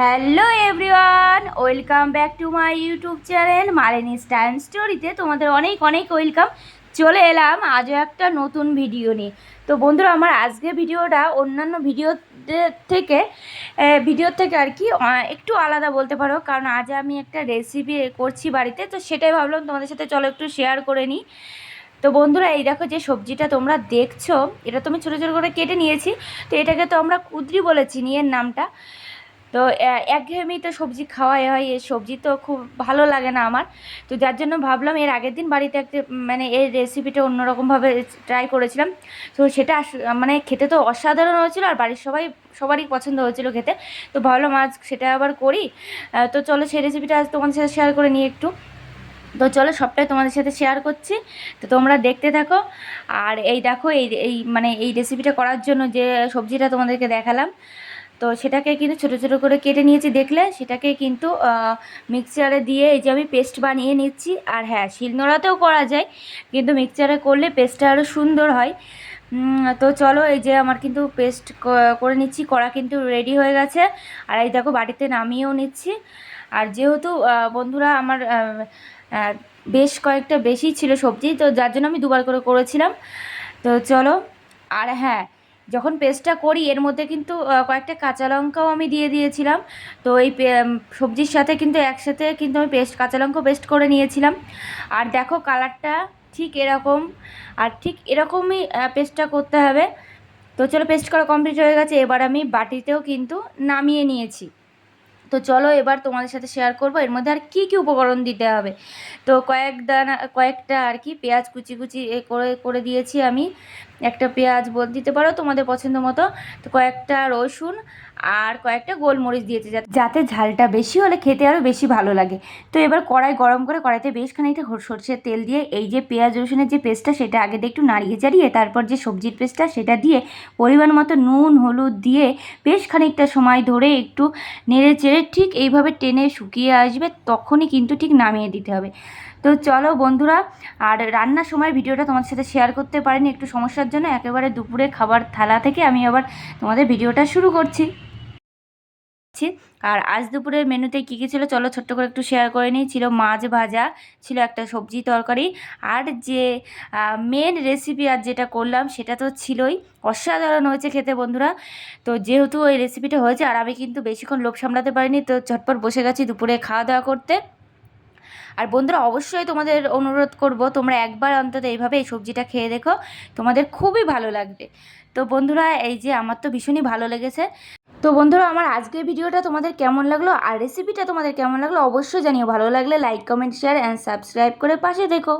Hello everyone welcome back to my YouTube channel Malini style স্টোরিতে তোমাদের অনেক অনেক ওয়েলকাম চলে এলাম আজও একটা নতুন ভিডিও নিয়ে। তো বন্ধুরা আমার আজকে ভিডিওটা অন্যান্য ভিডিও থেকে আহ, ভিডিওর থেকে আর কি একটু আলাদা বলতে পারো। কারণ আজ আমি একটা রেসিপি করছি বাড়িতে তো সেটাই ভাবলাম তোমাদের সাথে চলো একটু শেয়ার করে নিই। তো বন্ধুরা এই দেখো যে সবজিটা তোমরা দেখছ এটা তো আমি ছোটো ছোটো করে কেটে নিয়েছি। তো এটাকে তো আমরা কুদরি বলেছি নিয়ের নামটা। তো, এ- একঘেয়েমি তো সবজি খাওয়াই হয় এই সবজি তো খুব ভালো লাগে না আমার। তো যার জন্য ভাবলাম এর আগের দিন বাড়িতে একটা মানে এই রেসিপিটা অন্যরকমভাবে ট্রাই করেছিলাম। তো সেটা মানে খেতে তো অসাধারণ হয়েছিল আর বাড়ির সবাই, সবারই পছন্দ হয়েছিল খেতে। তো ভাবলাম আজ সেটা আবার করি। তো চলো সেই রেসিপিটা আজ তোমাদের সাথে শেয়ার করে নিই একটু। তো চলো সবটাই তোমাদের সাথে শেয়ার করছি। তো তোমরা দেখতে থাকো। আর এই দেখো, এই এই মানে এই রেসিপিটা করার জন্য যে সবজিটা তোমাদেরকে দেখালাম। তো সেটাকে কিন্তু ছোটো ছোটো করে কেটে নিয়েছি দেখলে সেটাকে কিন্তু মিক্সচারে দিয়ে এই যে আমি পেস্ট বানিয়ে নিচ্ছি। আর হ্যাঁ শিলনোড়াতেও করা যায়, কিন্তু মিক্সচারে করলে পেস্টটা আরও সুন্দর হয়। তো চলো এই যে আমার কিন্তু পেস্ট করে নিচ্ছি করা কিন্তু রেডি হয়ে গেছে। আর এই দেখো বাড়িতে নামিয়েও নিচ্ছি। আর যেহেতু বন্ধুরা আমার বেশ কয়েকটা বেশি ছিল সবজি, তো যার জন্য আমি দুবার করে করেছিলাম। তো চলো, আর হ্যাঁ যখন পেস্টটা করি, এর মধ্যে কিন্তু কয়েকটা কাঁচা লঙ্কাও আমি দিয়ে দিয়েছিলাম। তো এই সবজির সাথে কিন্তু একসাথে কিন্তু আমি পেস্ট, কাঁচা লঙ্কা পেস্ট করে নিয়েছিলাম। আর দেখো কালারটা ঠিক এরকম, আর ঠিক এরকমই পেস্টটা করতে হবে। তো চলো পেস্ট করা কমপ্লিট হয়ে গেছে, এবার আমি বাটিতেও কিন্তু নামিয়ে নিয়েছি। তো চলো এবার তোমাদের সাথে শেয়ার করব, এর মধ্যে আর কি কি উপকরণ দিতে হবে। তো কয়েক দানা, কয়েকটা আর কি পেঁয়াজ কুচি কুচি করে করে দিয়েছি আমি। একটা পেঁয়াজ বল দিতে পারো তোমাদের পছন্দ মতো। তো কয়েকটা রসুন আর কয়েকটা গোলমরিচ দিয়েছে যাতে- ঝালটা বেশি হলে খেতে আরও বেশি ভালো লাগে। তো এবার কড়াই গরম করে কড়াইতে বেশ খানিকটা সরষের তেল দিয়ে এই যে পেঁয়াজ রসুনের যে পেস্টটা সেটা আগে একটু নাড়িয়ে চাড়িয়ে তারপর যে সবজির পেস্টটা সেটা দিয়ে পরিমাণ মতো নুন, হলুদ দিয়ে বেশ খানিকটা সময় ধরে একটু নেড়ে চেড়ে ঠিক এইভাবে টেনে শুকিয়ে আসবে তখনই কিন্তু ঠিক নামিয়ে দিতে হবে। তো চলো বন্ধুরা, আর রান্নার সময় ভিডিওটা তোমাদের সাথে শেয়ার করতে পারিনি, একটু সমস্যার জন্য। একেবারে দুপুরে খাবার থালা থেকে আমি আবার তোমাদের ভিডিওটা শুরু করছি। আর আজ দুপুরের মেনুতে কী কী ছিল চলো ছোট্ট করে একটু শেয়ার করে নিই। ছিল মাছ ভাজা, ছিল একটা সবজি তরকারি, আর যে মেন রেসিপি আর যেটা করলাম সেটা তো ছিলই। অসাধারণ হয়েছে খেতে বন্ধুরা। তো যেহেতু ওই রেসিপিটা হয়েছে, আর আমি কিন্তু বেশিক্ষণ লোভ সামলাতে পারিনি, তো ঝটপট বসে গেছি দুপুরে খাওয়া দাওয়া করতে। আর বন্ধুরা, অবশ্যই তোমাদের অনুরোধ করব, তোমরা একবার অন্তত এইভাবে এই সবজিটা খেয়ে দেখো, তোমাদের খুবই ভালো লাগবে। তো বন্ধুরা, এই যে আমার তো ভীষণই ভালো লেগেছে। তো বন্ধুরা, আমার আজকের ভিডিওটা তোমাদের কেমন লাগল আর রেসিপিটা তোমাদের কেমন লাগল অবশ্যই জানিও। ভালো লাগলে like comment share and subscribe করে পাশে দেখো।